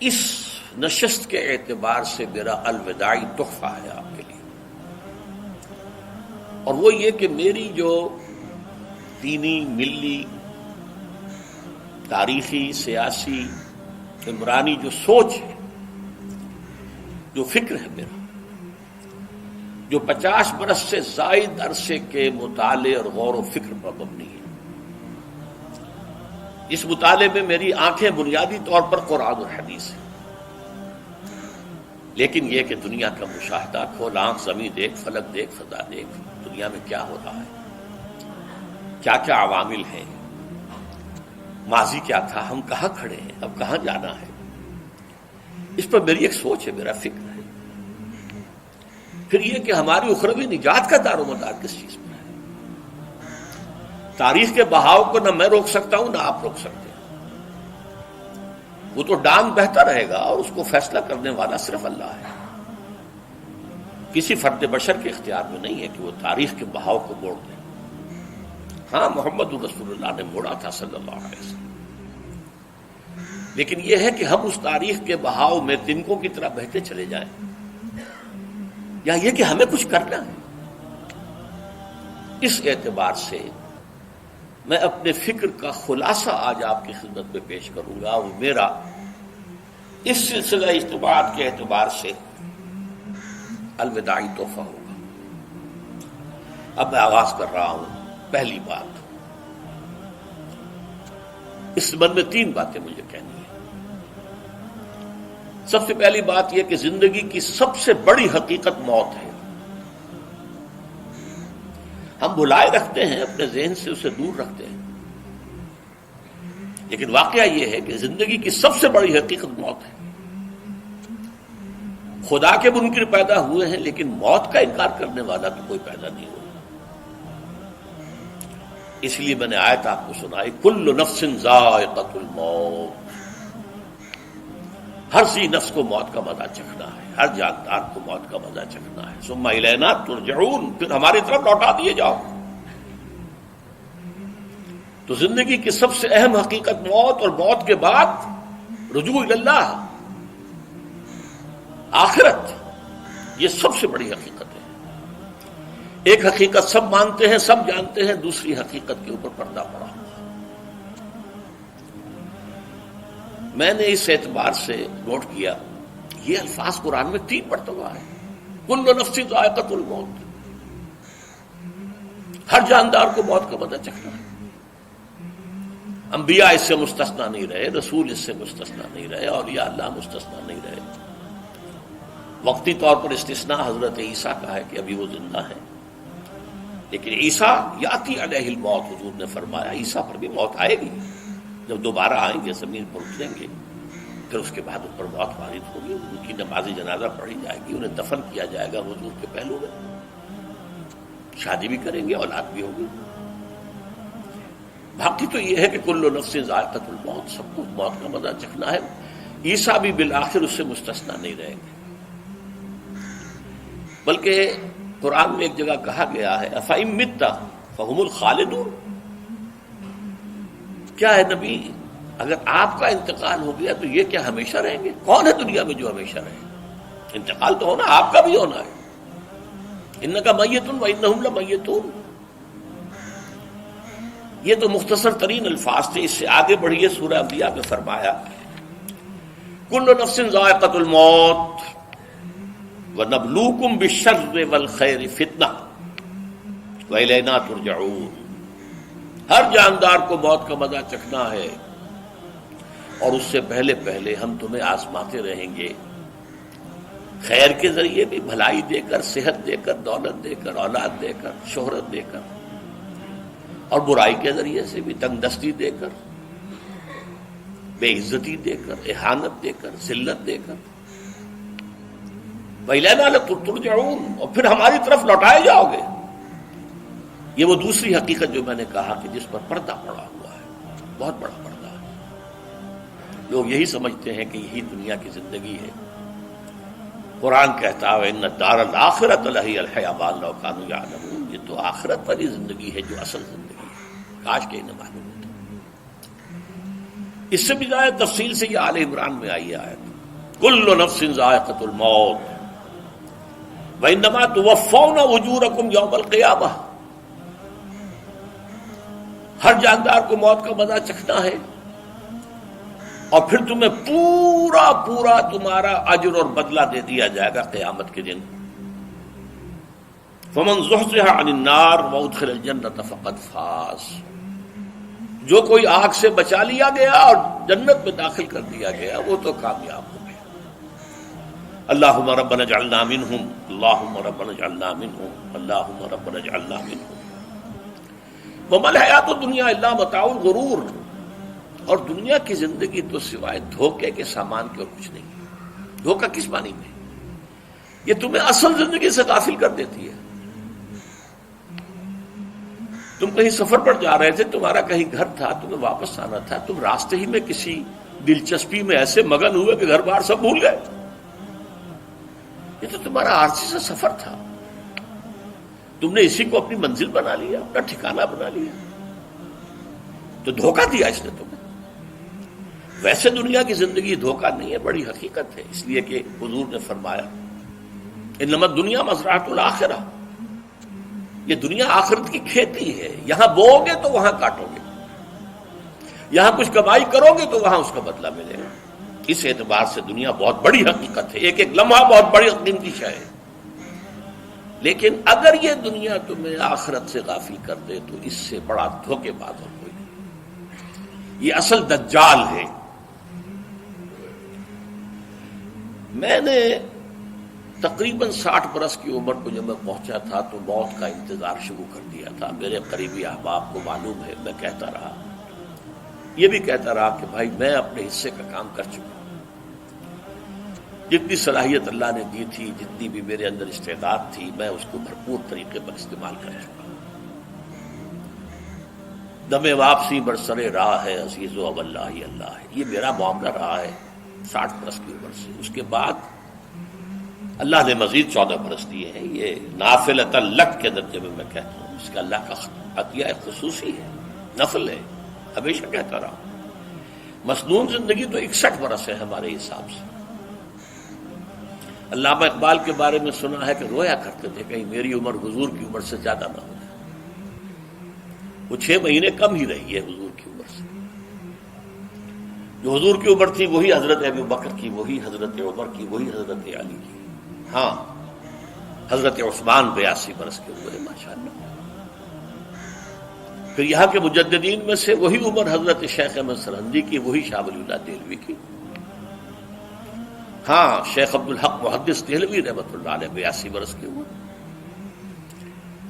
اس نشست کے اعتبار سے میرا الوداعی تحفہ ہے آپ کے لیے۔ اور وہ یہ کہ میری جو دینی، ملی، تاریخی، سیاسی، عمرانی جو سوچ ہے، جو فکر ہے میرا، جو پچاس برس سے زائد عرصے کے مطالعے اور غور و فکر پر مبنی ہے۔ اس مطالعے میں میری آنکھیں بنیادی طور پر قرآن اور حدیث ہیں۔ لیکن یہ کہ دنیا کا مشاہدہ کھول، آنکھ، زمین دیکھ، فلک دیکھ، فضا دیکھ، دنیا میں کیا ہو رہا ہے؟ کیا کیا عوامل ہیں؟ ماضی کیا تھا؟ ہم کہاں کھڑے ہیں؟ اب کہاں جانا ہے؟ اس پر میری ایک سوچ ہے، میرا فکر ہے۔ پھر یہ کہ ہماری اخروی نجات کا دار و مدار کس چیز پر تاریخ کے بہاؤ کو نہ میں روک سکتا ہوں، نہ آپ روک سکتے ہیں۔ وہ تو ڈانگ بہتا رہے گا اور اس کو فیصلہ کرنے والا صرف اللہ ہے۔ کسی فرد بشر کے اختیار میں نہیں ہے کہ وہ تاریخ کے بہاؤ کو موڑ دے۔ ہاں محمد رسول اللہ نے موڑا تھا صلی اللہ علیہ وسلم۔ لیکن یہ ہے کہ ہم اس تاریخ کے بہاؤ میں تنکوں کی طرح بہتے چلے جائیں۔ یا یہ کہ ہمیں کچھ کرنا ہے۔ اس اعتبار سے میں اپنے فکر کا خلاصہ آج آپ کی خدمت میں پیش کروں گا وہ میرا اس سلسلہ اجتماع کے اعتبار سے الوداعی تحفہ ہوگا۔ اب میں آغاز کر رہا ہوں پہلی بات۔ اس من میں تین باتیں مجھے کہنی ہیں۔ سب سے پہلی بات یہ کہ زندگی کی سب سے بڑی حقیقت موت ہے۔ ہم بلائے رکھتے ہیں، اپنے ذہن سے اسے دور رکھتے ہیں۔ لیکن واقعہ یہ ہے کہ زندگی کی سب سے بڑی حقیقت موت ہے۔ خدا کے منکر پیدا ہوئے ہیں، لیکن موت کا انکار کرنے والا بھی کوئی پیدا نہیں ہوا۔ اس لیے میں نے آیت آپ کو سنائی، کل نفس ذائقت الموت۔ ہر سی نفس کو موت کا مزہ چکھنا ہے، ہر جاندار کو موت کا مزہ چکھنا ہے۔ سما لینا ترجعون، پھر ہماری طرف لوٹا دیے جاؤ۔ تو زندگی کی سب سے اہم حقیقت موت اور موت کے بعد رجوع اللہ۔ آخرت، یہ سب سے بڑی حقیقت ہے۔ ایک حقیقت سب مانتے ہیں، سب جانتے ہیں، دوسری حقیقت کے اوپر پردہ پڑا۔ میں نے اس اعتبار سے نوٹ کیا، یہ الفاظ قرآن میں تین مرتبہ ہے کل نفسی ذائقت الموت۔ ہر جاندار کو موت کا مدد چکھنا ہے۔ انبیاء اس سے مستثنا نہیں رہے، رسول اس سے مستثنا نہیں رہے اور یا اللہ مستثنا نہیں رہے۔ وقتی طور پر استثناء حضرت عیسیٰ کا ہے کہ ابھی وہ زندہ ہے لیکن عیسیٰ یاتی علیہ الموت، حضور نے فرمایا، عیسیٰ پر بھی موت آئے گی۔ جب دوبارہ آئیں گے، زمین پر اتریں گے، پھر اس کے بعد اوپر موت وارد ہوگی، ان کی نماز جنازہ پڑھی جائے گی، انہیں دفن کیا جائے گا حضور کے پہلو میں۔ شادی بھی کریں گے، اولاد بھی ہوگی۔ باقی تو یہ ہے کہ کل نفس ذائقت الموت، سب کو موت کا مزہ چکھنا ہے۔ عیسیٰ بھی بالآخر اس سے مستثنا نہیں رہیں گے۔ بلکہ قرآن میں ایک جگہ کہا گیا ہے افائم متا فہم الخالدون۔ کیا ہے نبی؟ اگر آپ کا انتقال ہو گیا تو یہ کیا ہمیشہ رہیں گے؟ کون ہے دنیا میں جو ہمیشہ رہے؟ انتقال تو ہونا، آپ کا بھی ہونا ہے۔ ان کا میتون و ان میتون یہ تو مختصر ترین الفاظ تھے، اس سے آگے بڑھیے سورہ انبیاء میں فرمایا کل نفس ذائقت الموت و نبلوکم بشر والخیر فتنہ۔ ویلینا ترجعون۔ ہر جاندار کو موت کا مزہ چکھنا ہے۔ اور اس سے پہلے پہلے ہم تمہیں آزماتے رہیں گے۔ خیر کے ذریعے بھی بھلائی دے کر، صحت دے کر، دولت دے کر، اولاد دے کر، شہرت دے کر۔ اور برائی کے ذریعے سے بھی تنگ دستی دے کر، بے عزتی دے کر، احانت دے کر، ذلت دے کر۔ پہلے تر جاؤں اور پھر ہماری طرف لوٹائے جاؤ گے۔ یہ وہ دوسری حقیقت جو میں نے کہا کہ جس پر پردہ پڑا ہوا ہے، بہت بڑا پردہ ہے۔ لوگ یہی سمجھتے ہیں کہ یہی دنیا کی زندگی ہے۔ قرآن کہتا ہے ان دار الآخرت الحبان یہ تو آخرت والی زندگی ہے جو اصل زندگی ہے۔ کاش کے انہیں معلوم ہوتا۔ اس سے بھی زیادہ تفصیل سے یہ عال عمران میں آئی آیت۔ کل نفس ذائقت الموت۔ وَإِنَّمَا تُوَفَّوْنَ وُجُورَكُمْ يَوْمَ الْقِيَامَةِ۔ ہر جاندار کو موت کا مزہ چکھنا ہے اور پھر تمہیں پورا پورا تمہارا اجر اور بدلہ دے دیا جائے گا قیامت کے دن۔ فمن عن النار وادخل الجنت فقد فاز۔ جو کوئی آگ سے بچا لیا گیا اور جنت میں داخل کر دیا گیا، وہ تو کامیاب ہو گیا۔ اللہ ربنا جعلنا منہم اللہ ربنا جعلنا منہم اللہ ربنا جعلنا منہم۔ ومل حیات دنیا اللہ متاع الغرور۔ اور دنیا کی زندگی تو سوائے دھوکے کے سامان کے اور کچھ نہیں۔ دھوکہ کس معنی میں؟ یہ تمہیں اصل زندگی سے غافل کر دیتی ہے۔ تم کہیں سفر پر جا رہے تھے، تمہارا کہیں گھر تھا، تمہیں واپس آنا تھا، تم راستے ہی میں کسی دلچسپی میں ایسے مگن ہوئے کہ گھر بار سب بھول گئے۔ یہ تو تمہارا آرسی سے سفر تھا۔ تم نے اسی کو اپنی منزل بنا لیا، اپنا ٹھکانہ بنا لیا۔ تو دھوکہ دیا اس نے تمہیں۔ ویسے دنیا کی زندگی دھوکہ نہیں ہے، بڑی حقیقت ہے۔ اس لیے کہ حضور نے فرمایا نمت دنیا مزراعت الآخرہ یہ دنیا آخرت کی کھیتی ہے۔ یہاں بو گے تو وہاں کاٹو گے۔ یہاں کچھ کمائی کرو گے تو وہاں اس کا بدلہ ملے گا۔ اس اعتبار سے دنیا بہت بڑی حقیقت ہے۔ ایک ایک لمحہ بہت بڑی قیمتی شہ ہے۔ لیکن اگر یہ دنیا تمہیں آخرت سے غافل کر دے تو اس سے بڑا دھوکے باز اور کوئی نہیں۔ یہ اصل دجال ہے۔ میں نے تقریباً ساٹھ برس کی عمر کو جب میں پہنچا تھا تو موت کا انتظار شروع کر دیا تھا۔ میرے قریبی احباب کو معلوم ہے، میں کہتا رہا۔ یہ بھی کہتا رہا کہ بھائی میں اپنے حصے کا کام کر چکا جتنی صلاحیت اللہ نے دی تھی، جتنی بھی میرے اندر استعداد تھی، میں اس کو بھرپور طریقے پر استعمال کر چکا دم واپسی برسرے راہ ہے، عزیز و اللہ اللہ ہے۔ یہ میرا معاملہ رہا ہے ساٹھ برس کی عمر سے۔ اس کے بعد اللہ نے مزید چودہ برس دیے ہیں۔ یہ نافل تلق کے درجے میں میں کہتا ہوں۔ اس کا اللہ کا عطیہ خصوصی ہے، نفل ہے۔ ہمیشہ کہتا رہا مصنون زندگی تو اکسٹھ برس ہے ہمارے حساب سے۔ علامہ اقبال کے بارے میں سنا ہے کہ رویا کرتے تھے کہیں میری عمر حضور کی عمر سے زیادہ نہ ہو جائے۔ وہ چھ مہینے کم ہی رہی ہے حضور کی عمر سے۔ جو حضور کی عمر تھی وہی حضرت ابو بکر کی، وہی حضرت عمر کی، وہی حضرت علی کی۔ ہاں حضرت عثمان بیاسی برس کے ہوئے ماشاء اللہ پھر یہاں کے مجددین میں سے وہی عمر حضرت شیخ احمد سرحدی کی، وہی شاہ ولی اللہ دہلوی کی۔ ہاں شیخ عبد الحق محدث دہلوی رحمت اللہ علیہ بیاسی برس کے ہوئے۔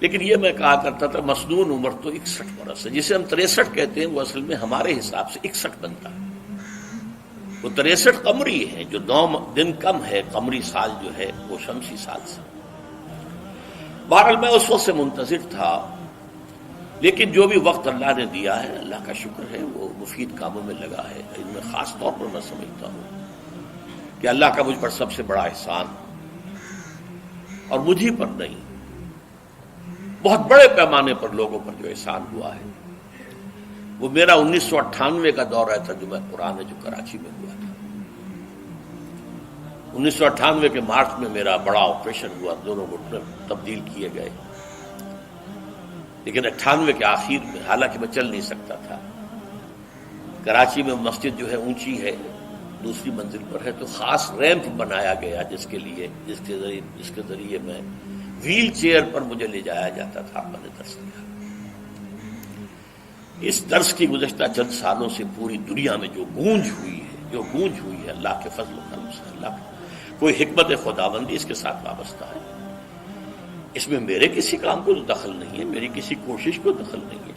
لیکن یہ میں کہا کرتا تھا مصنون عمر تو اکسٹھ برس ہے، جسے ہم تریسٹھ کہتے ہیں، وہ اصل میں ہمارے حساب سے اکسٹھ بنتا ہے۔ وہ تریسٹھ قمری ہے، جو نو دن کم ہے، قمری سال جو ہے، وہ شمسی سال سے۔ بہرحال میں اس وقت سے منتظر تھا، لیکن جو بھی وقت اللہ نے دیا ہے، اللہ کا شکر ہے، وہ مفید کاموں میں لگا ہے۔ ان میں خاص طور پر میں سمجھتا ہوں۔ کہ اللہ کا مجھ پر سب سے بڑا احسان اور مجھے پر نہیں۔ بہت بڑے پیمانے پر لوگوں پر جو احسان ہوا ہے۔ وہ میرا انیس سو اٹھانوے کا دور تھا جو میں قرآن جو کراچی میں ہوا تھا۔ انیس سو اٹھانوے کے مارچ میں میرا بڑا آپریشن ہوا، دونوں گھٹنے تبدیل کیے گئے۔ لیکن اٹھانوے کے آخر میں، حالانکہ میں چل نہیں سکتا تھا، کراچی میں مسجد جو ہے اونچی ہے۔ دوسری منزل پر ہے تو خاص ریمپ بنایا گیا جس کے لیے، جس کے ذریعے، جس کے ذریعے میں ویل چیئر پر مجھے لے جایا جاتا تھا، میں نے درس دیا۔ اس درس کی گزشتہ چند سالوں سے پوری دنیا میں جو گونج ہوئی ہے، جو گونج ہوئی ہے، اللہ کے فضل و کرم سے، اللہ کوئی حکمت خدا بندی اس کے ساتھ وابستہ ہے۔ اس میں میرے کسی کام کو دخل نہیں ہے، میری کسی کوشش کو دخل نہیں ہے۔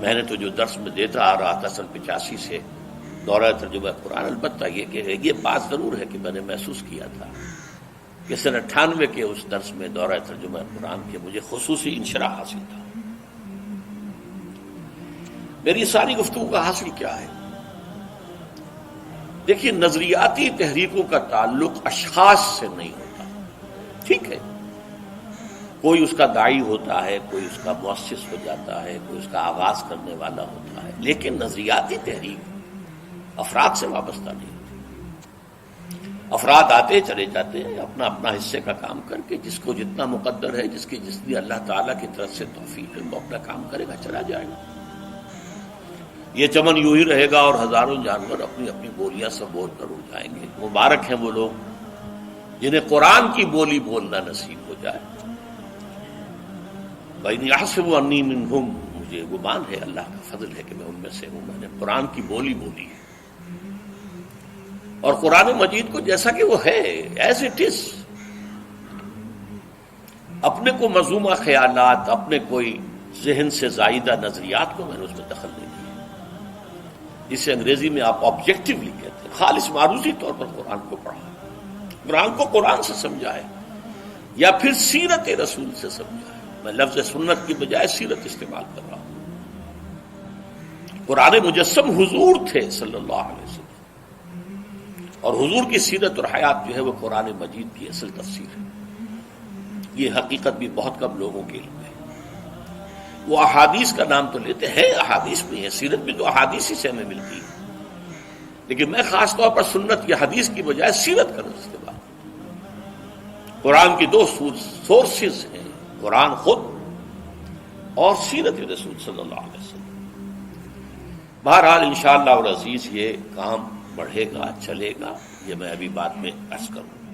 میں نے تو جو درس میں دیتا، آ رہا تھا سن پچاسی سے دورہ ترجمہ قرآن، البتہ یہ کہ یہ بات ضرور ہے کہ میں نے محسوس کیا تھا کہ سن اٹھانوے کے اس درس میں دورہ ترجمہ قرآن کے مجھے خصوصی انشرا حاصل تھا۔ میری ساری گفتگو کا حاصل کیا ہے؟ دیکھیے، نظریاتی تحریکوں کا تعلق اشخاص سے نہیں ہوتا۔ ٹھیک ہے، کوئی اس کا دائی ہوتا ہے، کوئی اس کا مؤسس ہو جاتا ہے، کوئی اس کا آغاز کرنے والا ہوتا ہے، لیکن نظریاتی تحریک افراد سے وابستہ نہیں افراد آتے، چلے جاتے ہیں، اپنا اپنا حصے کا کام کر کے، جس کو جتنا مقدر ہے، جس کی جس جتنی اللہ تعالیٰ کی طرف سے توفیق ہے، وہ اپنا کام کرے گا، چلا جائے گا۔ یہ چمن یوں ہی رہے گا اور ہزاروں جانور اپنی اپنی بولیاں سب بول کر اڑ جائیں گے۔ مبارک ہیں وہ لوگ جنہیں قرآن کی بولی بولنا نصیب ہو جائے۔ بھائی یاسب انی منہم مجھے گمان ہے، اللہ کا فضل ہے کہ میں ان میں سے ہوں، میں نے قرآن کی بولی بولی ہے۔ اور قرآن مجید کو جیسا کہ وہ ہے ایز اٹ از اپنے کو مضمومہ خیالات، اپنے کوئی ذہن سے زائدہ نظریات کو میں نے اس میں دخل نہیں دیا جسے انگریزی میں آپ آبجیکٹولی کہتے ہیں۔ خالص معروضی طور پر قرآن کو پڑھا۔ قرآن کو قرآن سے سمجھائے یا پھر سیرت رسول سے سمجھائے میں لفظ سنت کی بجائے سیرت استعمال کر رہا ہوں۔ قرآن مجسم حضور تھے صلی اللہ علیہ وسلم۔ اور حضور کی سیرت اور حیات جو ہے وہ قرآن مجید کی اصل تفسیر ہے۔ یہ حقیقت بھی بہت کم لوگوں کے علم ہے۔ وہ احادیث کا نام تو لیتے ہیں، احادیث بھی ہے سیرت بھی تو احادیث ہی سے ہمیں ملتی ہے۔ لیکن میں خاص طور پر سنت کی حدیث کی بجائے سیرت کروں استعمال قرآن کی دو سورسز ہیں، قرآن خود اور سیرت رسول صلی اللہ علیہ وسلم۔ بہرحال انشاءاللہ اور عزیز، یہ کام بڑھے گا چلے گا یہ میں ابھی بات میں عرض کروں